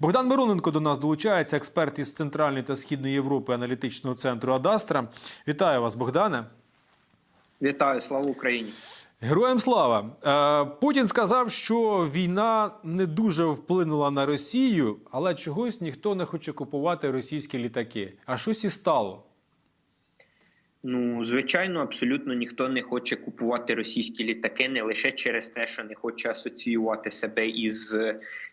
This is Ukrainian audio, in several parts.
Богдан Мироненко до нас долучається, експерт із Центральної та Східної Європи аналітичного центру Адастра. Вітаю вас, Богдане. Вітаю, слава Україні. Героям слава! Е, Путін сказав, що війна не дуже вплинула на Росію, але чогось ніхто не хоче купувати російські літаки. А щось і стало. Ну, звичайно, абсолютно ніхто не хоче купувати російські літаки не лише через те, що не хоче асоціювати себе із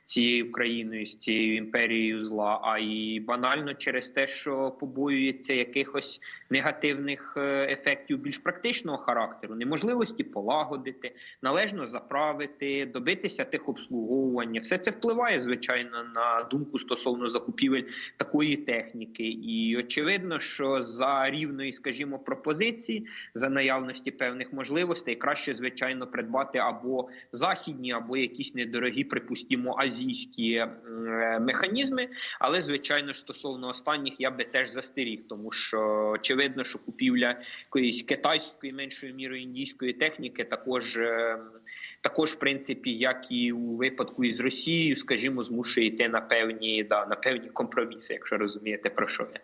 цією країною, з цією імперією зла, а і банально через те, що побоюється якихось негативних е, ефектів більш практичного характеру, неможливості полагодити, належно заправити, добитися тих обслуговування. Все це впливає звичайно на думку стосовно закупівель такої техніки, і очевидно, що за рівної, скажімо, пропозиції, за наявності певних можливостей, краще звичайно придбати або західні, або якісь недорогі, припустімо, азійські е, механізми. Але звичайно стосовно останніх я би теж застеріг, тому що очевидно, що купівля якоїсь китайської меншою мірою індійської техніки також. е, також, в принципі, як і у випадку із Росією, скажімо, змушує йти на певні да на певні компроміси, якщо розумієте про що я.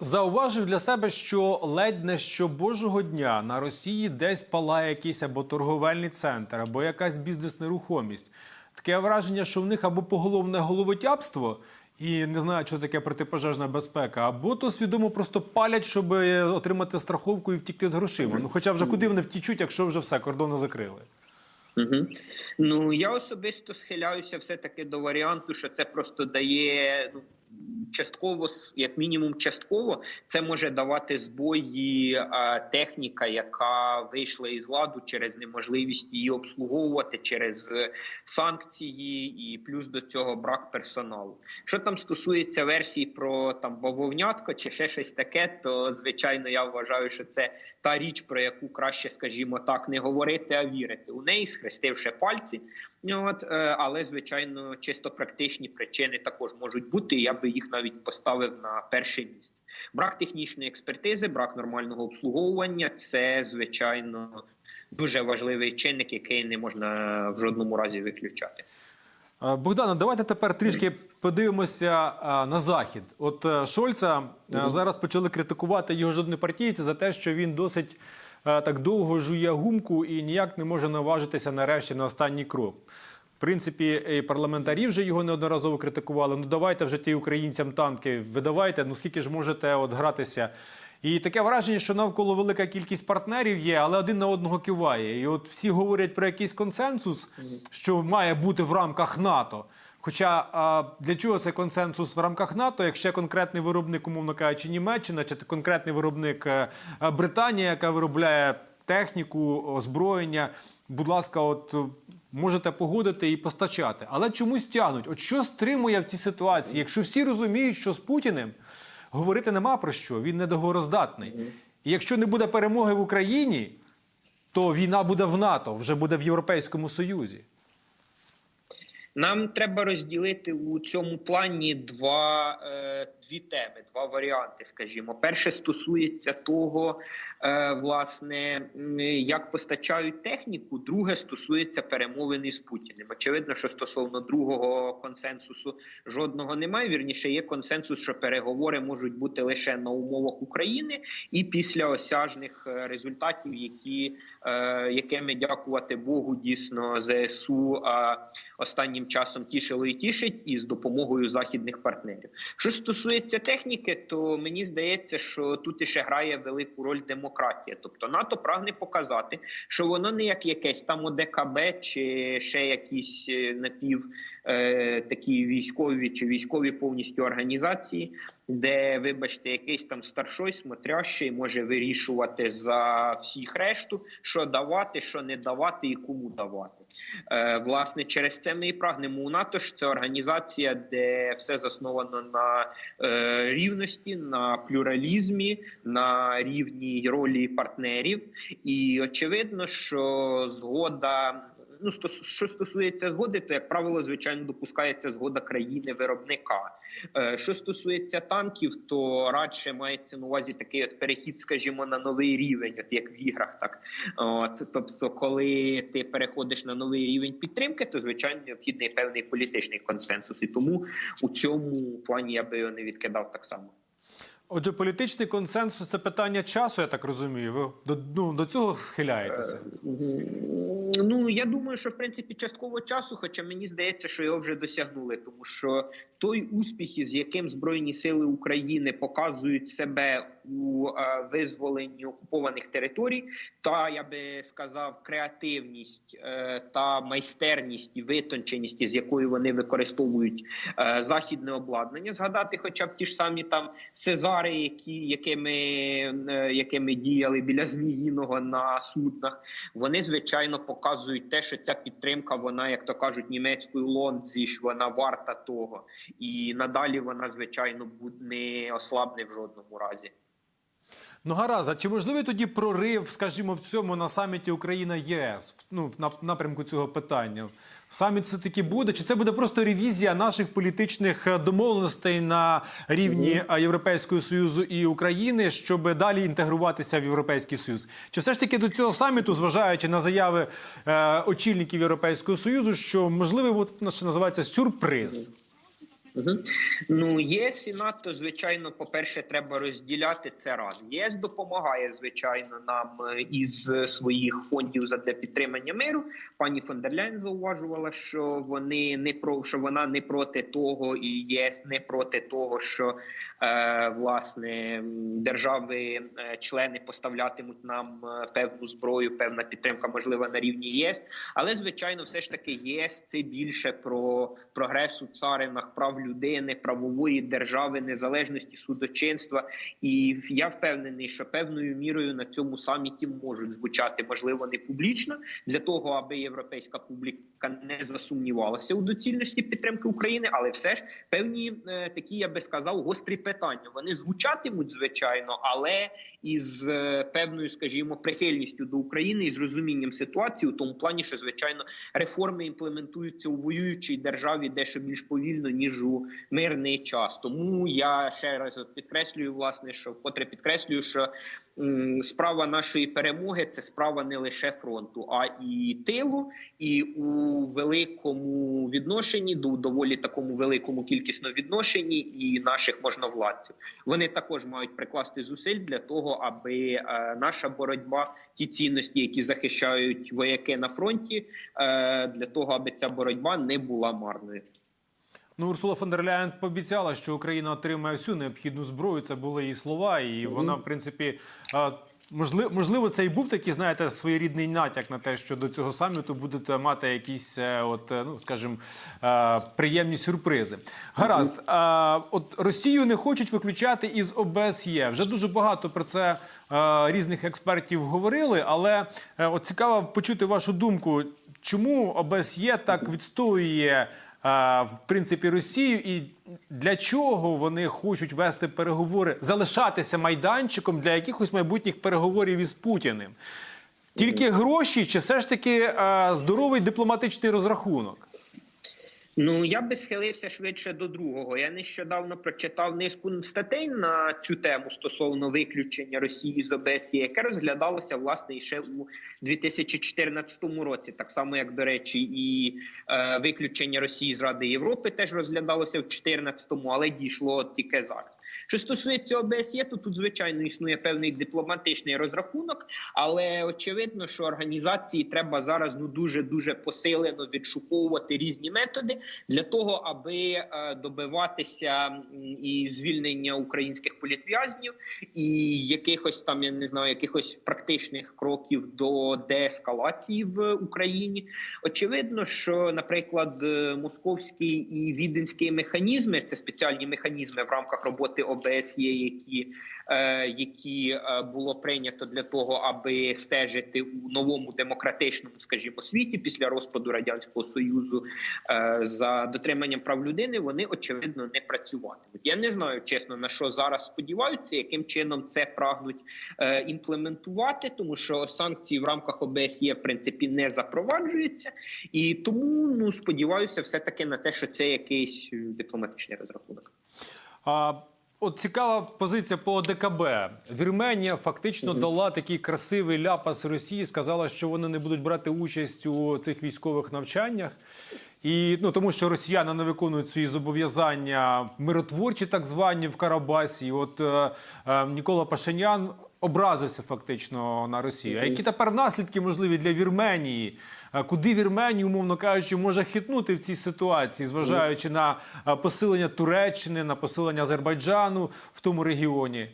Зауважив для себе, що ледь не щобожого дня на Росії десь палає якийсь або торговельний центр, або якась бізнес-нерухомість. Таке враження, що в них або поголовне головотяпство, і не знаю, що таке протипожежна безпека, або то свідомо просто палять, щоб отримати страховку і втікти з грошима. Ну, хоча вже куди вони втічуть, якщо вже все, кордони закрили. Угу. Ну я особисто схиляюся все таки до варіанту, що це просто дає ну. Частково, як мінімум, частково це може давати збої техніка, яка вийшла із ладу через неможливість її обслуговувати через е, санкції, і плюс до цього брак персоналу. Що там стосується версії про там бавовнятко чи ще щось таке, то звичайно я вважаю, що це та річ, про яку краще, скажімо так, не говорити, а вірити у неї, схрестивши пальці. От, е, але звичайно, чисто практичні причини також можуть бути. Я би їх навіть поставив на перше місце. Брак технічної експертизи, брак нормального обслуговування це звичайно дуже важливий чинник, який не можна в жодному разі виключати. Е, Богдана, давайте тепер трішки подивимося е, на захід. От Шольца е, зараз почали критикувати його жодні партійці за те, що він досить так довго жує гумку і ніяк не може наважитися нарешті на останній крок. В принципі, і парламентарі вже його неодноразово критикували. Ну давайте вже ті українцям танки видавайте. Ну скільки ж можете от гратися? І таке враження, що навколо велика кількість партнерів є, але один на одного киває. І от всі говорять про якийсь консенсус, що має бути в рамках НАТО. Хоча для чого це консенсус в рамках НАТО, якщо конкретний виробник, умовно кажучи, Німеччина, чи конкретний виробник е, Британія, яка виробляє техніку, озброєння, будь ласка, от можете погодити і постачати. Але чомусь тягнуть. От що стримує в цій ситуації, якщо всі розуміють, що з Путіним говорити нема про що, він недогороздатний. І якщо не буде перемоги в Україні, то війна буде в НАТО, вже буде в Європейському Союзі. Нам треба розділити у цьому плані два е, дві теми, два варіанти. Скажімо, перше стосується того, власне, як постачають техніку. Друге стосується перемовин з Путіним. Очевидно, що стосовно другого консенсусу жодного немає. Вірніше є консенсус, що переговори можуть бути лише на умовах України і після осяжних е, результатів, які е, якими дякувати Богу, дійсно ЗСУ е, останнім часом тішило і тішить, і з допомогою західних партнерів. Що стосується техніки, то мені здається, що тут іще грає велику роль демократія. Тобто НАТО прагне показати, що воно не як якесь там ОДКБ чи ще якісь е, напів е, такі військові чи військові повністю організації, де, вибачте, якийсь там старшой смотрящий може вирішувати за всіх решту, що давати, що не давати і кому давати. Е, власне, через це ми і прагнемо у НАТО ж це організація, де все засновано на е, рівності, на плюралізмі, на рівній ролі партнерів. І очевидно, що згода ну що стосується згоди, то як правило, звичайно, допускається згода країни виробника. Е, Що стосується танків, то радше мається на увазі такий от перехід, скажімо, на новий рівень, от як в іграх, так от тобто, коли ти переходиш на новий рівень підтримки, то звичайно необхідний певний політичний консенсус. І тому у цьому плані я би його не відкидав так само. Отже, політичний консенсус це питання часу, я так розумію. Ви до, ну, до цього схиляєтеся. Ну я думаю, що в принципі частково часу, хоча мені здається, що його вже досягнули, тому що той успіх, з яким збройні сили України показують себе у е, визволенні окупованих територій, та я би сказав, креативність е, та майстерність і витонченість, з якою вони використовують е, західне обладнання, згадати, хоча б ті ж самі там Сезари, які якими, якими діяли біля Зміїного на суднах, вони звичайно показують те, що ця підтримка, вона, як то кажуть, німецькою лонзіш, вона варта того, і надалі вона звичайно не ослабне в жодному разі. Ну гаразд, а чи можливий тоді прорив, скажімо, в цьому на саміті Україна ЄС? Ну в нап- напрямку цього питання. Саміт все таки буде? Чи це буде просто ревізія наших політичних е, домовленостей на рівні е, Європейського союзу і України, щоб далі інтегруватися в Європейський Союз? Чи все ж таки до цього саміту, зважаючи на заяви е, очільників Європейського союзу, що можливий буде, що називається сюрприз? Ну, ЄС і НАТО, звичайно, по-перше, треба розділяти це раз. ЄС допомагає, звичайно, нам е, із своїх фондів задля підтримання миру. Пані фон дер Ляйн зауважувала, що вони не про що вона не проти того, і ЄС не проти того, що е, власне держави-члени поставлятимуть нам е, певну зброю, певна підтримка, можлива на рівні ЄС. Але звичайно, все ж таки, ЄС це більше про прогрес у царинах, прав людини, правової держави, незалежності судочинства. І я впевнений, що певною мірою на цьому саміті можуть звучати, можливо, не публічно для того, аби європейська публіка не засумнівалася у доцільності підтримки України, але все ж певні е, такі, я би сказав, гострі питання. Вони звучатимуть звичайно, але із е, певною, скажімо, прихильністю до України і з розумінням ситуації, у тому плані, що звичайно реформи імплементуються у воюючій державі дещо більш повільно ніж у мирний час. Тому я ще раз підкреслюю, власне, що вкотре підкреслюю, що справа нашої перемоги це справа не лише фронту, а і тилу, і у великому відношенні до доволі такому великому кількісному відношенні і наших можновладців. Вони також мають прикласти зусиль для того, аби е, наша боротьба, ті цінності, які захищають вояки на фронті, е, для того, аби ця боротьба не була марною. Ну, Урсула фон дер Ляєн пообіцяла, що Україна отримає всю необхідну зброю. Це були її слова, і вона, в принципі, можливо, можливо, це і був такий, знаєте, своєрідний натяк на те, що до цього саміту будете мати якісь, е, от, е, ну скажімо, е, приємні сюрпризи. Гаразд, от Росію не хочуть виключати із ОБСЄ. Вже дуже багато про це різних експертів говорили, але от цікаво почути вашу думку, чому ОБСЄ так відстоює в принципі Росію, і для чого вони хочуть вести переговори, залишатися майданчиком для якихось майбутніх переговорів із Путіним? Тільки гроші, чи все ж таки здоровий дипломатичний розрахунок? Ну я би схилився швидше до другого. Я нещодавно прочитав низку статей на цю тему стосовно виключення Росії з ОБСЄ, яке розглядалося власне ще у 2014 році, так само як до речі, і е, виключення Росії з Ради Європи теж розглядалося в 2014, але дійшло тільки зараз. Що стосується ОБСЄ, то тут звичайно існує певний дипломатичний розрахунок, але очевидно, що організації треба зараз ну дуже дуже посилено відшуковувати різні методи для того, аби е, добиватися і звільнення українських політв'язнів, і якихось там я не знаю, якихось практичних кроків до деескалації в Україні. Очевидно, що, наприклад, е, московський і віденський механізми це спеціальні механізми в рамках роботи угоди ОБСЄ, які, е, які е, було прийнято для того, аби стежити у новому демократичному, скажімо, світі після розпаду радянського союзу е, за дотриманням прав людини, вони очевидно не працюватимуть. Я не знаю, чесно на що зараз сподіваються, яким чином це прагнуть імплементувати, тому що санкції в рамках ОБСЄ в принципі не запроваджуються, і тому ну сподіваюся, все таки на те, що це якийсь дипломатичний розрахунок. А, от цікава позиція по ДКБ. Вірменія фактично дала такий красивий ляпас Росії, сказала, що вони не будуть брати участь у цих військових навчаннях. І ну тому, що росіяни не виконують свої зобов'язання миротворчі, так звані в Карабасі. І от е, е, Нікола Пашинян образився фактично на Росію. А які тепер наслідки можливі для Вірменії? Куди Вірменію, умовно кажучи, може хитнути в цій ситуації, зважаючи на посилення Туреччини, на посилення Азербайджану в тому регіоні?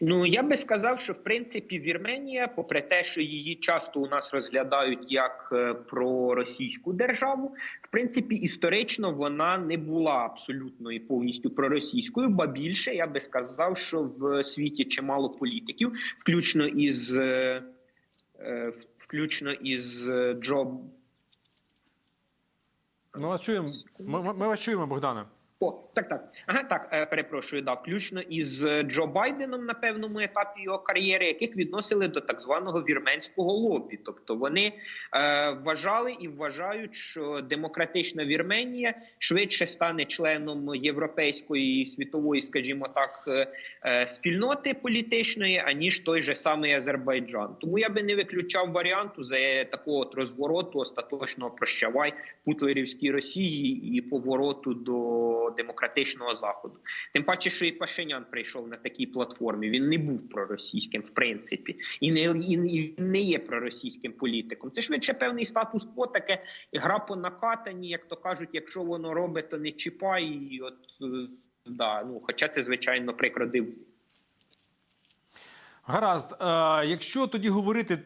Ну я би сказав, що в принципі Вірменія, попри те, що її часто у нас розглядають як е, проросійську державу, в принципі, історично вона не була абсолютно і повністю проросійською, ба більше я би сказав, що в світі чимало політиків, включно із е, е, включно із Джо Ми вас чуємо. Ми- ми вас чуємо, Богдане. О, так, так. Ага, так, е, перепрошую, да, включно із е, Джо Байденом на певному етапі його кар'єри, яких відносили до так званого вірменського лобі. Тобто вони е, вважали і вважають, що демократична Вірменія швидше стане членом європейської світової, скажімо так, е, е, спільноти політичної, аніж той же самий Азербайджан. Тому я би не виключав варіанту за такого от розвороту, остаточного прощавай путлерівській Росії і повороту до демократичного заходу. Тим паче, що і Пашинян прийшов на такій платформі. Він не був проросійським, в принципі, і не і, не є проросійським політиком. Це швидше певний статус-кво, таке гра по накатанні, як то кажуть, якщо воно робить, то не чіпай. І от е, да, ну хоча це звичайно прикро дивує. Гаразд, е, якщо тоді говорити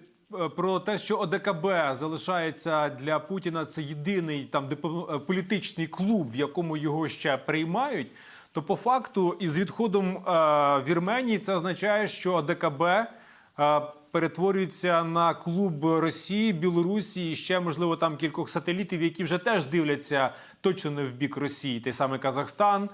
про те, що ОДКБ залишається для Путіна, це єдиний там е, політичний клуб, в якому його ще приймають. То по факту, із відходом е, Вірменії, це означає, що ОДКБ е, перетворюється на клуб Росії, Білорусі і ще можливо там кількох сателітів, які вже теж дивляться точно не в бік Росії. Той самий Казахстан, е,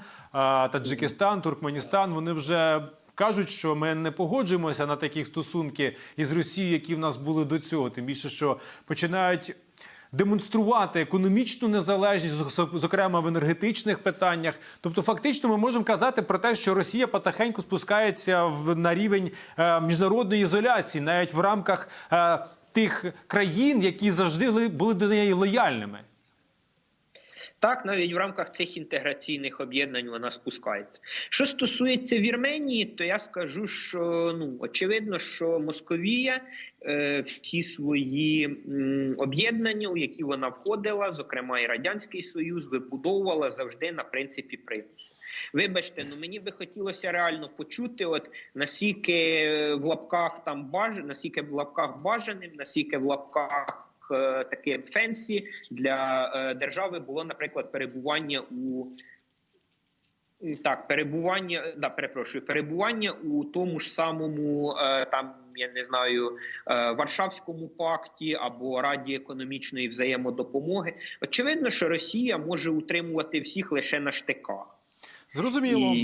Таджикистан, Туркменістан. Вони вже кажуть, що ми не погоджуємося на такі стосунки із Росією, які в нас були до цього. Тим більше, що починають. Демонструвати економічну незалежність, зокрема в енергетичних питаннях. Тобто, фактично, ми можемо казати про те, що Росія потихеньку спускається в на рівень е, міжнародної ізоляції, навіть в рамках е, тих країн, які завжди були до неї лояльними. Так, навіть в рамках цих інтеграційних об'єднань вона спускається. Що стосується Вірменії, то я скажу, що ну очевидно, що Московія е, всі свої м, об'єднання, у які вона входила, зокрема і радянський союз, вибудовувала завжди на принципі примусу. Вибачте, ну мені би хотілося реально почути, от наскільки в лапках там баж, наскільки в лапках бажаним, наскільки в лапках е, таке фенсі для е, держави було, наприклад, перебування у так, перебування, да, перепрошую, перебування у тому ж самому е, там. Я не знаю е, Варшавському пакті або Раді економічної взаємодопомоги. Очевидно, що Росія може утримувати всіх лише на штиках. Зрозуміло. І